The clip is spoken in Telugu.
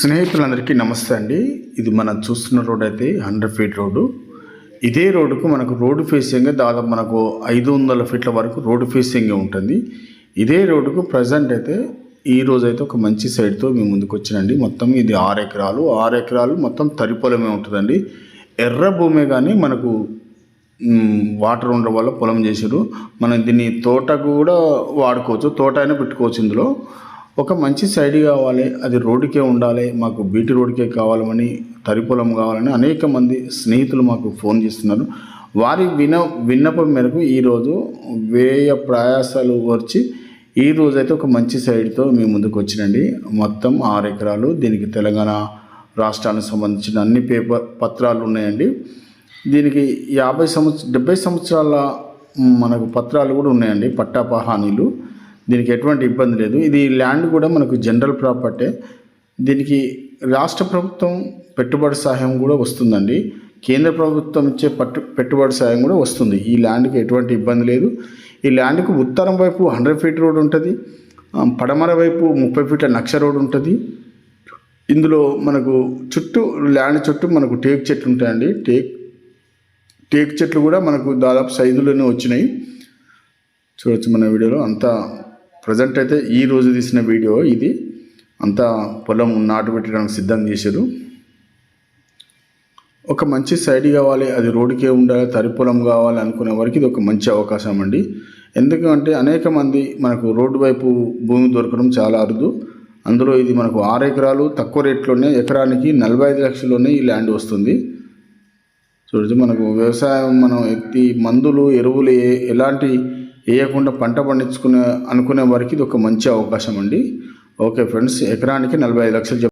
స్నేహితులందరికీ నమస్తే అండి. ఇది మనం చూస్తున్న రోడ్ అయితే హండ్రెడ్ ఫీట్ రోడ్డు. ఇదే రోడ్డుకు మనకు రోడ్డు ఫేసింగ్ దాదాపు మనకు ఐదు వందల ఫీట్ల వరకు రోడ్డు ఫేసింగ్ ఉంటుంది. ఇదే రోడ్డుకు ప్రజెంట్ అయితే ఈ రోజు అయితే ఒక మంచి సైడ్తో మేము ముందుకు వచ్చినండి. మొత్తం ఇది ఆరు ఎకరాలు. ఆరు ఎకరాలు మొత్తం తరి పొలమే ఉంటుందండి. ఎర్ర భూమే కానీ మనకు వాటర్ ఉండడం వల్ల పొలం చేసారు మనం దీన్ని తోట కూడా వాడుకోవచ్చు. తోట అయినా పెట్టుకోవచ్చు ఇందులో. ఒక మంచి సైడ్ కావాలి అది రోడ్డుకే ఉండాలి మాకు బీటీ రోడ్డుకే కావాలని తరి పొలం కావాలని అనేక మంది స్నేహితులు మాకు ఫోన్ చేస్తున్నారు. వారి విన విన్నపం మేరకు ఈరోజు వేయ ప్రయాసాలు వచ్చి ఈ రోజైతే అయితే ఒక మంచి సైడ్తో మీ ముందుకు వచ్చినండి. మొత్తం ఆరు ఎకరాలు దీనికి తెలంగాణ రాష్ట్రానికి సంబంధించిన అన్ని పేపర్ పత్రాలు ఉన్నాయండి. దీనికి యాభై సంవత్సర డెబ్బై సంవత్సరాల మనకు పత్రాలు కూడా ఉన్నాయండి. పట్టాపహానీలు దీనికి ఎటువంటి ఇబ్బంది లేదు. ఇది ల్యాండ్ కూడా మనకు జనరల్ ప్రాపర్టీ. దీనికి రాష్ట్ర ప్రభుత్వం పెట్టుబడి సహాయం కూడా వస్తుందండి. కేంద్ర ప్రభుత్వం ఇచ్చే పట్టు పెట్టుబడి సహాయం కూడా వస్తుంది. ఈ ల్యాండ్కి ఎటువంటి ఇబ్బంది లేదు. ఈ ల్యాండ్కు ఉత్తరం వైపు హండ్రెడ్ ఫీట్ రోడ్ ఉంటుంది. పడమర వైపు ముప్పై ఫీట్ల నక్ష రోడ్ ఉంటుంది. ఇందులో మనకు చుట్టూ ల్యాండ్ చుట్టూ మనకు టేక్ చెట్లు ఉంటాయండి. టేక్ టేక్ చెట్లు కూడా మనకు దాదాపు సైజులోనే వచ్చినాయి. చూడొచ్చు మన వీడియోలో. అంతా ప్రజెంట్ అయితే ఈ రోజు తీసిన వీడియో ఇది. అంతా పొలం నాటు పెట్టడానికి సిద్ధం చేశారు. ఒక మంచి సైడ్ కావాలి అది రోడ్డుకే ఉండాలి తరి పొలం కావాలి అనుకునే వరకు ఇది ఒక మంచి అవకాశం అండి. ఎందుకంటే అనేక మంది మనకు రోడ్డు వైపు భూమి దొరకడం చాలా అరుదు. అందులో ఇది మనకు ఆరు ఎకరాలు తక్కువ రేట్లోనే ఎకరానికి నలభై ఐదు లక్షల్లోనే ఈ ల్యాండ్ వస్తుంది. చూడచ్చు మనకు వ్యవసాయం మనం ఎత్తి మందులు ఎరువులు ఎలాంటి వేయకుండా పంట పండించుకునే అనుకునే వారికి ఇది ఒక మంచి అవకాశం అండి. ఓకే ఫ్రెండ్స్ ఎకరానికి నలభై ఐదు లక్షలు